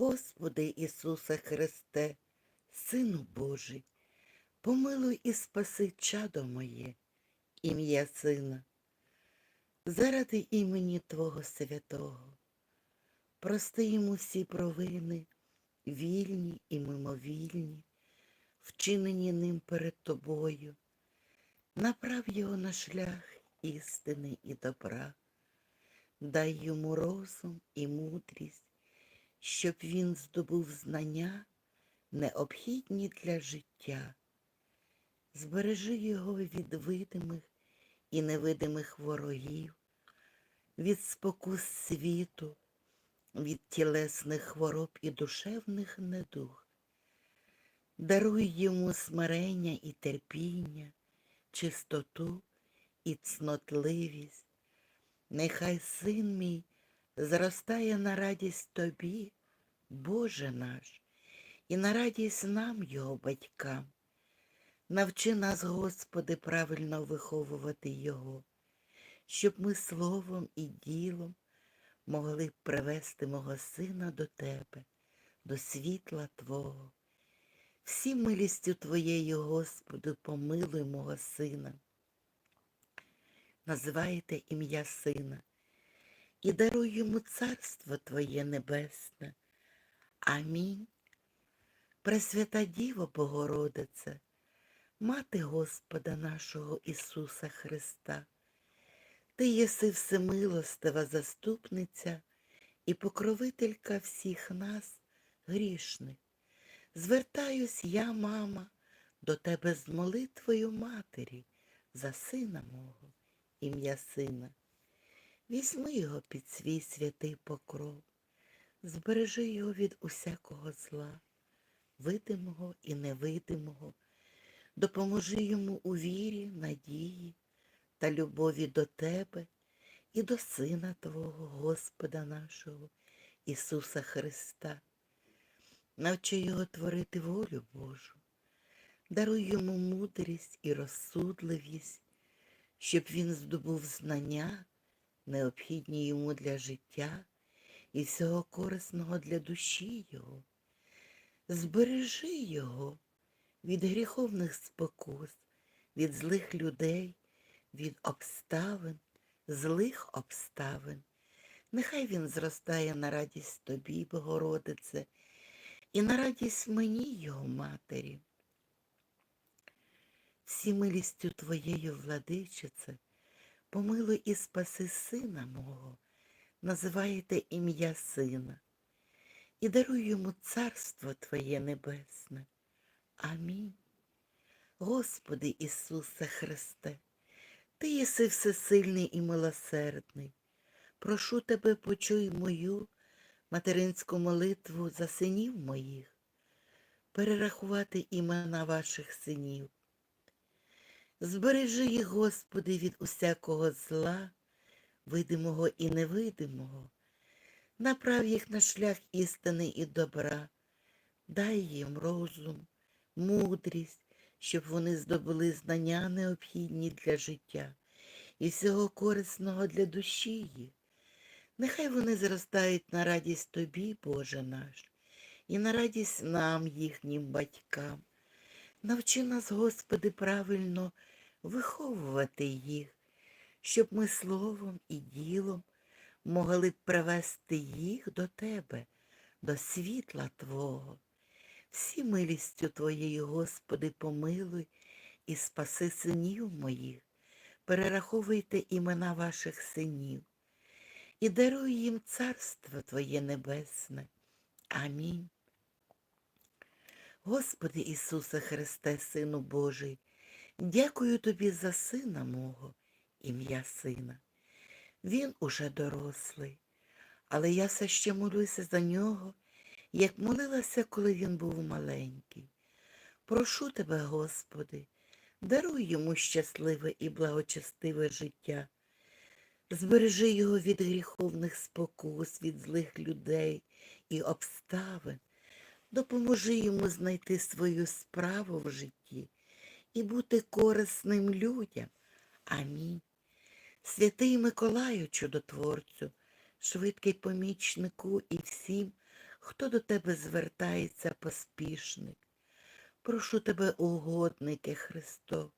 Господи Ісусе Христе, Сину Божий, помилуй і спаси чадо моє, ім'я Сина, заради імені Твого святого. Прости йому всі провини, вільні і мимовільні, вчинені ним перед тобою. Направ його на шлях істини і добра, дай йому розум і мудрість, щоб він здобув знання, необхідні для життя. Збережи його від видимих і невидимих ворогів, від спокус світу, від тілесних хвороб і душевних недуг. Даруй йому смирення і терпіння, чистоту і цнотливість. Нехай син мій зростає на радість тобі, Боже наш, і на радість нам, його батькам. Навчи нас, Господи, правильно виховувати Його, щоб ми словом і ділом могли привести мого сина до Тебе, до світла Твого. Всі милістю Твоєю, Господи, помилуй мого сина. Називайте ім'я Сина і даруй йому царство Твоє Небесне. Амінь. Пресвята Діво Богородице, Мати Господа нашого Ісуса Христа, Ти єси всемилостива заступниця і покровителька всіх нас, грішних. Звертаюсь я, мама, до тебе з молитвою матері за сина мого, ім'я сина. Візьми його під свій святий покров, збережи його від усякого зла, видимого і невидимого, допоможи йому у вірі, надії та любові до тебе і до Сина Твого, Господа нашого, Ісуса Христа. Навчи його творити волю Божу, даруй йому мудрість і розсудливість, щоб він здобув знання, необхідні йому для життя і всього корисного для душі його. Збережи його від гріховних спокус, від злих людей, від обставин, злих обставин. Нехай він зростає на радість тобі, Богородице, і на радість мені, його матері. Всі милістю твоєю, владичице, помилуй і спаси сина мого, називаєте ім'я сина, і даруй йому царство Твоє небесне. Амінь. Господи Ісусе Христе, Ти єси всесильний і милосердний. Прошу тебе, почуй мою материнську молитву за синів моїх, перерахувати імена ваших синів. Збережи їх, Господи, від усякого зла, видимого і невидимого, направ їх на шлях істини і добра, дай їм розум, мудрість, щоб вони здобули знання необхідні для життя і всього корисного для душі їх. Нехай вони зростають на радість тобі, Боже наш, і на радість нам, їхнім батькам. Навчи нас, Господи, правильно виховувати їх, щоб ми словом і ділом могли привести їх до Тебе, до світла Твого. Всі милістю Твоєю, Господи, помилуй і спаси синів моїх, перераховуйте імена ваших синів і даруй їм царство Твоє Небесне. Амінь. Господи Ісусе Христе, Сину Божий, дякую Тобі за сина мого, ім'я сина. Він уже дорослий, але я все ще молюся за нього, як молилася, коли він був маленький. Прошу тебе, Господи, даруй йому щасливе і благочестиве життя. Збережи його від гріховних спокус, від злих людей і обставин. Допоможи йому знайти свою справу в житті і бути корисним людям. Амінь. Святий Миколаю Чудотворцю, швидкий помічнику і всім, хто до тебе звертається поспішник. Прошу тебе, угоднике Христов,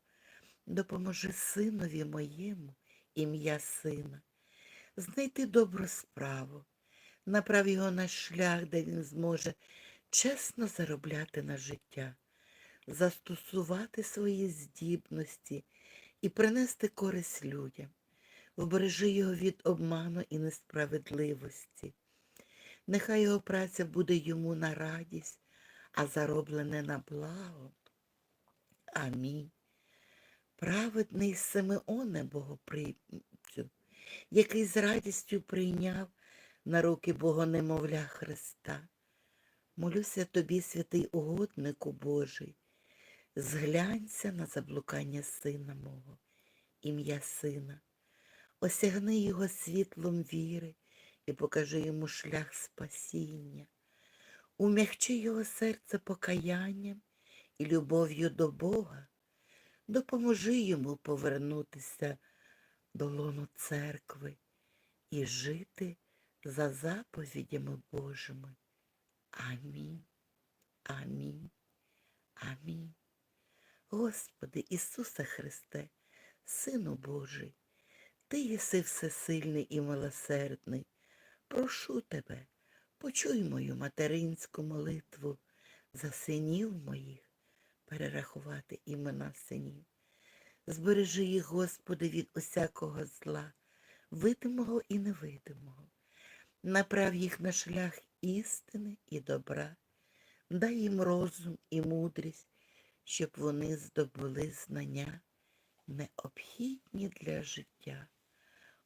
допоможи синові моєму, ім'я сина, знайти добру справу, направ його на шлях, де він зможе чесно заробляти на життя, застосувати свої здібності і принести користь людям. Вбережи його від обману і несправедливості. Нехай його праця буде йому на радість, а зароблене на благо. Амінь. Праведний Симеоне Богоприйцю, який з радістю прийняв на руки Богонемовля Христа. Молюся тобі, святий угоднику Божий, зглянься на заблукання сина мого, ім'я сина, осягни його світлом віри і покажи йому шлях спасіння, умягчи його серце покаянням і любов'ю до Бога, допоможи йому повернутися до лону церкви і жити за заповідями Божими. Амінь. Амінь. Амінь. Господи Ісусе Христе, Сину Божий, Ти єси всесильний і милосердний. Прошу тебе, почуй мою материнську молитву за синів моїх, перерахувати імена синів. Збережи їх, Господи, від усякого зла, видимого і невидимого. Направ їх на шлях істини і добра, дай їм розум і мудрість, щоб вони здобули знання, необхідні для життя.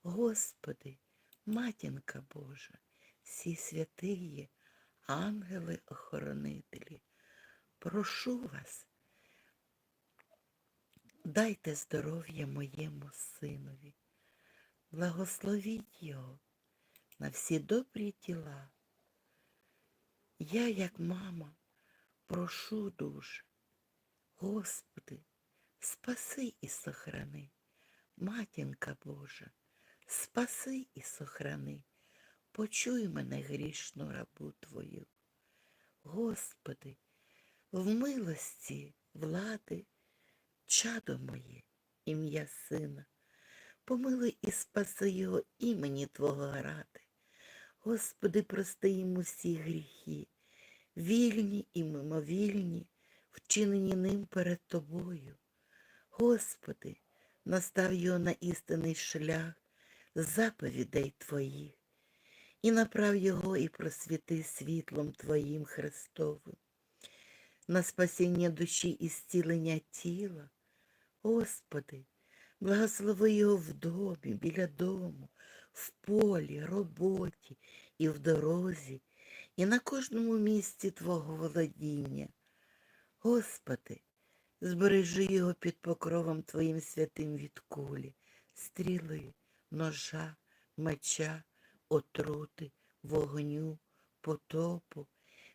Господи, матінка Божа, всі святиї, ангели-охоронителі, прошу вас, дайте здоров'я моєму синові, благословіть його на всі добрі діла. Я, як мама, прошу дуже, Господи, спаси і сохрани, матінка Божа, спаси і сохрани, почуй мене грішну рабу Твою. Господи, в милості влади, чадо моє, ім'я сина, помилуй і спаси його імені Твого ради. Господи, прости йому всі гріхи, вільні і мимовільні, вчинені ним перед Тобою. Господи, настав його на істинний шлях заповідей Твоїх, і направ його і просвіти світлом Твоїм Христовим, на спасіння душі і зцілення тіла. Господи, благослови його в домі, біля дому, в полі, роботі і в дорозі, і на кожному місці Твого володіння. Господи, збережи його під покровом Твоїм святим від кулі, стріли, ножа, меча, отрути, вогню, потопу,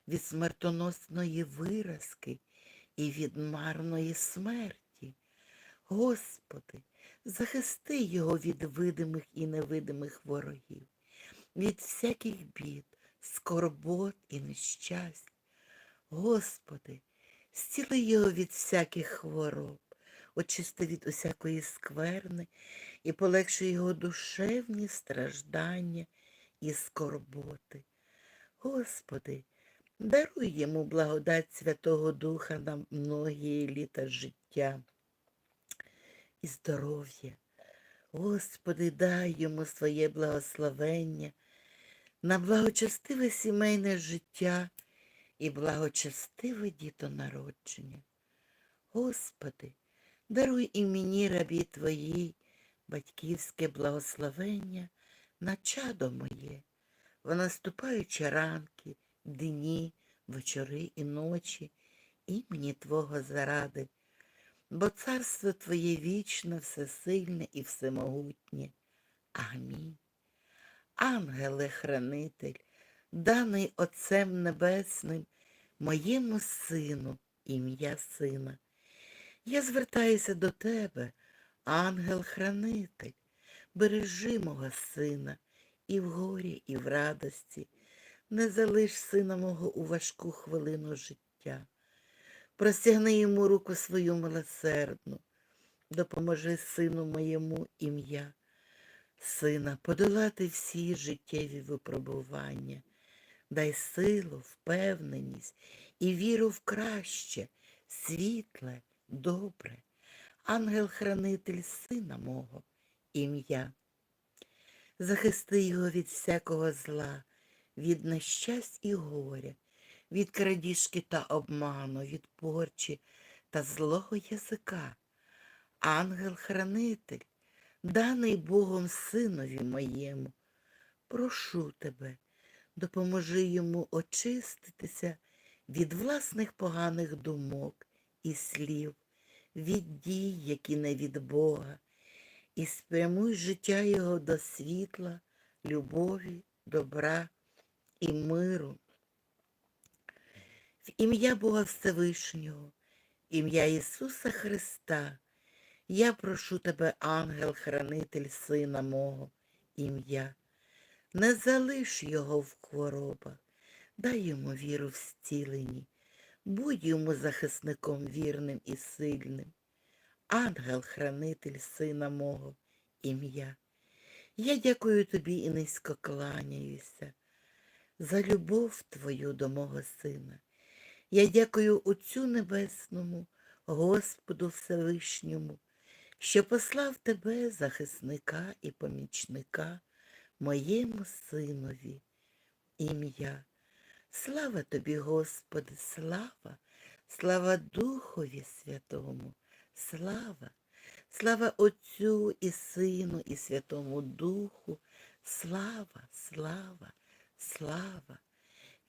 від смертоносної виразки і від марної смерті. Господи, захисти його від видимих і невидимих ворогів, від всяких бід, скорбот і нещасть. Господи, зціли його від всяких хвороб, очисти від усякої скверни і полегши його душевні страждання і скорботи. Господи, даруй йому благодать Святого Духа на многії літа життя і здоров'я. Господи, дай йому своє благословення на благочестиве сімейне життя і благочестиве дітонародження. Господи, даруй і мені, рабі Твоїй, батьківське благословення на чадо моє, в наступаючі ранки, дні, вечори і ночі, імені Твого заради, бо царство Твоє вічне, всесильне і всемогутнє. Амінь. Ангеле-хранитель, даний Отцем Небесним, моєму сину, ім'я сина. Я звертаюся до тебе, ангел-хранитель, бережи мого сина і в горі, і в радості, Не залиш сина мого у важку хвилину життя. Простягни йому руку свою милосердну, допоможи сину моєму ім'я, сина, подолати всі життєві випробування, дай силу, впевненість і віру в краще, світле, добре, ангел-хранитель сина мого, ім'я. Захисти його від всякого зла, від нещасть і горя, від крадіжки та обману, від порчі та злого язика. Ангел-хранитель, даний Богом синові моєму, прошу тебе, допоможи йому очиститися від власних поганих думок і слів, від дій, які не від Бога, і спрямуй життя його до світла, любові, добра і миру. В ім'я Бога Всевишнього, ім'я Ісуса Христа, я прошу тебе, ангел-хранитель сина мого, ім'я. Не залиш його в хворобах, дай йому віру в зціленні, будь йому захисником вірним і сильним. Ангел-хранитель сина мого, ім'я. Я дякую тобі і низько кланяюся за любов твою до мого сина. Я дякую Отцю Небесному, Господу Всевишньому, що послав тебе, захисника і помічника, моєму синові, ім'я. Слава тобі, Господи, слава, слава Духові Святому, слава, слава Отцю і Сину, і Святому Духу, слава, слава, слава.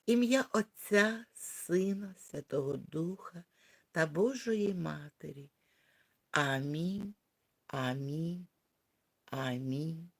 Ім'я Отця, Сина, Святого Духа та Божої Матері. Амінь, амінь, амінь.